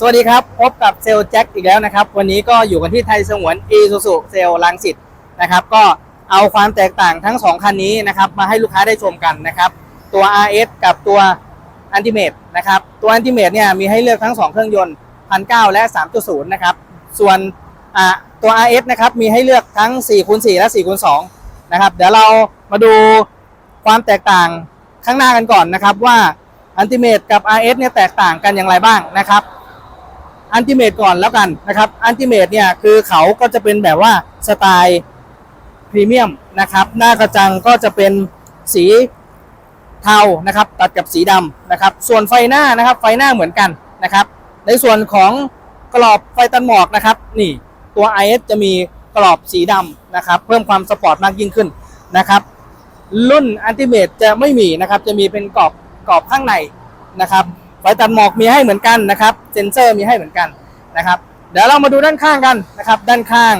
สวัสดีครับ พบกับเซลล์แจ็คอีกแล้วนะครับ วันนี้ก็อยู่กันที่ไทยสงวน e s u s u เซลล์ลังสิตนะครับ ก็เอาความแตกต่างทั้ง 2 คันนี้นะครับ มาให้ลูกค้าได้ชมกันนะครับ ตัว RS กับตัว a n t i m a t e นะครับ ตัว a n t i m a t e เนี่ยมีให้เลือกทั้ง 2 เครื่องยนต์1,900และ 3.0 นะครับ ส่วนตัว RS นะครับ มีให้เลือกทั้ง4คูณ4และ4คูณ2นะครับ เดี๋ยวเรามาดูความแตกต่างข้างหน้ากันก่อนนะครับว่า a n t i m a t e กับ RS เนี่ยแตกต่างกันอย่างไรบ้างนะครับ อันติเมตก่อนแล้วกันนะครับอันติเมตเนี่ยคือเขาก็จะเป็นแบบว่าสไตล์พรีเมียมนะครับหน้ากระจังก็จะเป็นสีเทานะครับตัดกับสีดำนะครับส่วนไฟหน้านะครับไฟหน้าเหมือนกันนะครับในส่วนของกรอบไฟตันหมอกนะครับนี่ตัว IS จะมีกรอบสีดำนะครับเพิ่มความสปอร์ตมากยิ่งขึ้นนะครับรุ่นอันติเมตจะไม่มีนะครับจะมีเป็นกรอบกรอบข้างในนะครับ ไฟตัดหมอกมีให้เหมือนกันนะครับ เซนเซอร์มีให้เหมือนกันนะครับ เดี๋ยวเรามาดูด้านข้างกันนะครับ ด้านข้าง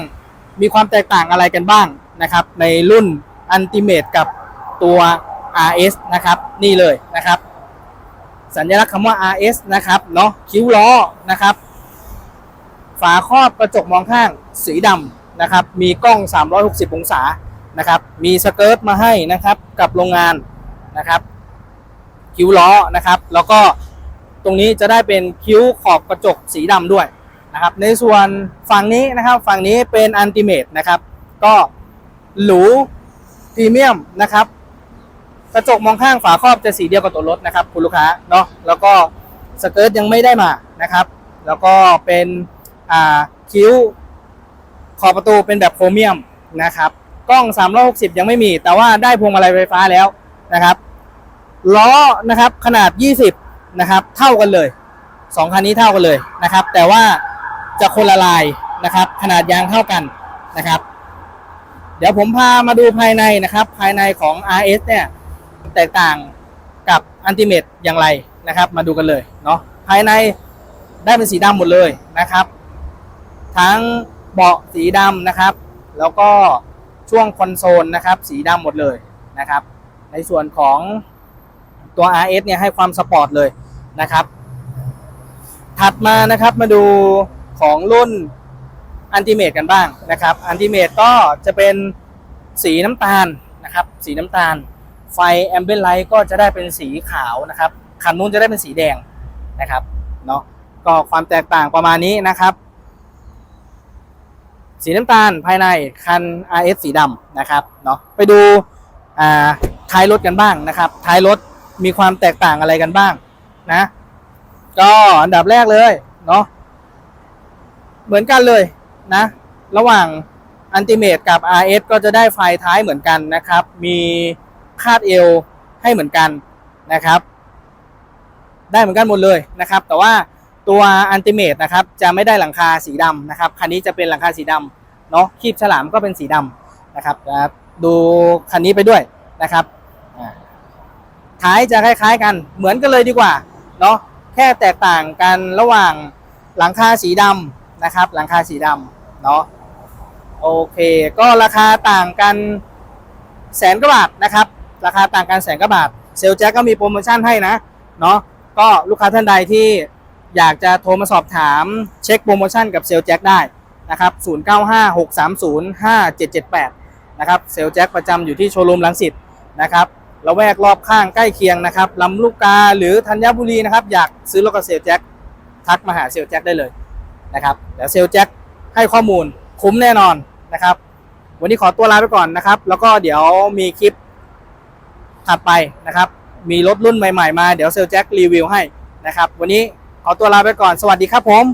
มีความแตกต่างอะไรกันบ้างนะครับ ในรุ่นอันติเมตกับตัว RS นะครับนี่เลยนะครับ สัญลักษณ์คำว่า RS นะครับเนาะคิ้วล้อนะครับ ฝาครอบกระจกมองข้างสีดำนะครับ มีกล้อง 360 องศานะครับ มีสเกิร์ตมาให้นะครับกับโรงงานนะครับ คิ้วล้อนะครับ แล้วก็ ตรงนี้จะได้เป็นคิ้วขอบกระจกสีดำด้วยนะครับ ในส่วนฝั่งนี้นะครับฝั่งนี้เป็นอันติเมตนะครับ ก็หรูพรีเมียมนะครับ กระจกมองข้างฝาครอบจะสีเดียวกับตัวรถนะครับ คุณลูกค้าเนาะแล้วก็สเกิร์ตยังไม่ได้มานะครับ แล้วก็เป็นอ่าคิ้วขอบประตูเป็นแบบโครเมียมนะครับกล้อง 360 ยังไม่มี แต่ว่าได้พวงมาลัยไฟฟ้าแล้วนะครับล้อนะครับขนาด 20 นะครับ เท่ากันเลยสองคันนี้เท่ากันเลยนะครับ แต่ว่าจะคนละลายนะครับ ขนาดยางเท่ากันนะครับ เดี๋ยวผมพามาดูภายในนะครับ ภายในของ RS เนี่ยแตกต่างกับ u l t i m a t e อย่างไรนะครับ มาดูกันเลยเนาะภายในได้เป็นสีดำหมดเลยนะครับ ทั้งเบาะสีดำนะครับ แล้วก็ช่วงคอนโซลนะครับ สีดำหมดเลยนะครับ ในส่วนของตัว RS เนี่ยให้ความสปอร์ตเลย นะครับ ถัดมานะครับมาดูของรุ่นอันติเมตกันบ้างนะครับ อันติเมตก็จะเป็นสีน้ำตาลนะครับ สีน้ำตาล ไฟแอมเบ l ไลท์ก็จะได้เป็นสีขาวนะครับ คันนู้นจะได้เป็นสีแดงนะครับเนาะก็ความแตกต่างประมาณนี้นะครับ สีน้ำตาลภายในคัน RS สีดำนะครับเนาะไปดูท้ายรถกันบ้างนะครับ ท้ายรถมีความแตกต่างอะไรกันบ้าง นะ ก็อันดับแรกเลยเนาะเหมือนกันเลยนะ ระหว่างอันติเมตกับ RS ก็จะได้ไฟท้ายเหมือนกันนะครับ มีคาดเอวให้เหมือนกันนะครับ ได้เหมือนกันหมดเลยนะครับ แต่ว่าตัวอันติเมตนะครับ จะไม่ได้หลังคาสีดำนะครับ คันนี้จะเป็นหลังคาสีดำเนาะคีบฉลามก็เป็นสีดำนะครับ ดูคันนี้ไปด้วยนะครับท้ายจะคล้าย ๆ กันเหมือนกันเลยดีกว่า เนาะแค่แตกต่างกันระหว่างหลังคาสีดำนะครับ หลังคาสีดำเนาะโอเค ก็ราคาต่างกันแสนกว่าบาทนะครับ ราคาต่างกันแสนกว่าบาทเซลแจ็คก็มีโปรโมชั่นให้นะเนาะก็ลูกค้าท่านใดที่อยากจะโทรมาสอบถามเช็คโปรโมชั่นกับเซลแจ็คได้นะครับ 0956305778 นะครับ เซลแจ็คประจำอยู่ที่โชว์รูมลังสิตนะครับ ละแวกรอบข้างใกล้เคียงนะครับลำลูกกาหรือธัญบุรีนะครับ อยากซื้อรถกับเซลแจ็คทักมาหาเซลแจ็คได้เลยนะครับเดี๋ยวเซลแจ็คให้ข้อมูลคุ้มแน่นอนนะครับ วันนี้ขอตัวลาไปก่อนนะครับ แล้วก็เดี๋ยวมีคลิปถัดไปนะครับ มีรถรุ่นใหม่ ๆ มาเดี๋ยวเซลแจ็ครีวิวให้นะครับ วันนี้ขอตัวลาไปก่อนสวัสดีครับผม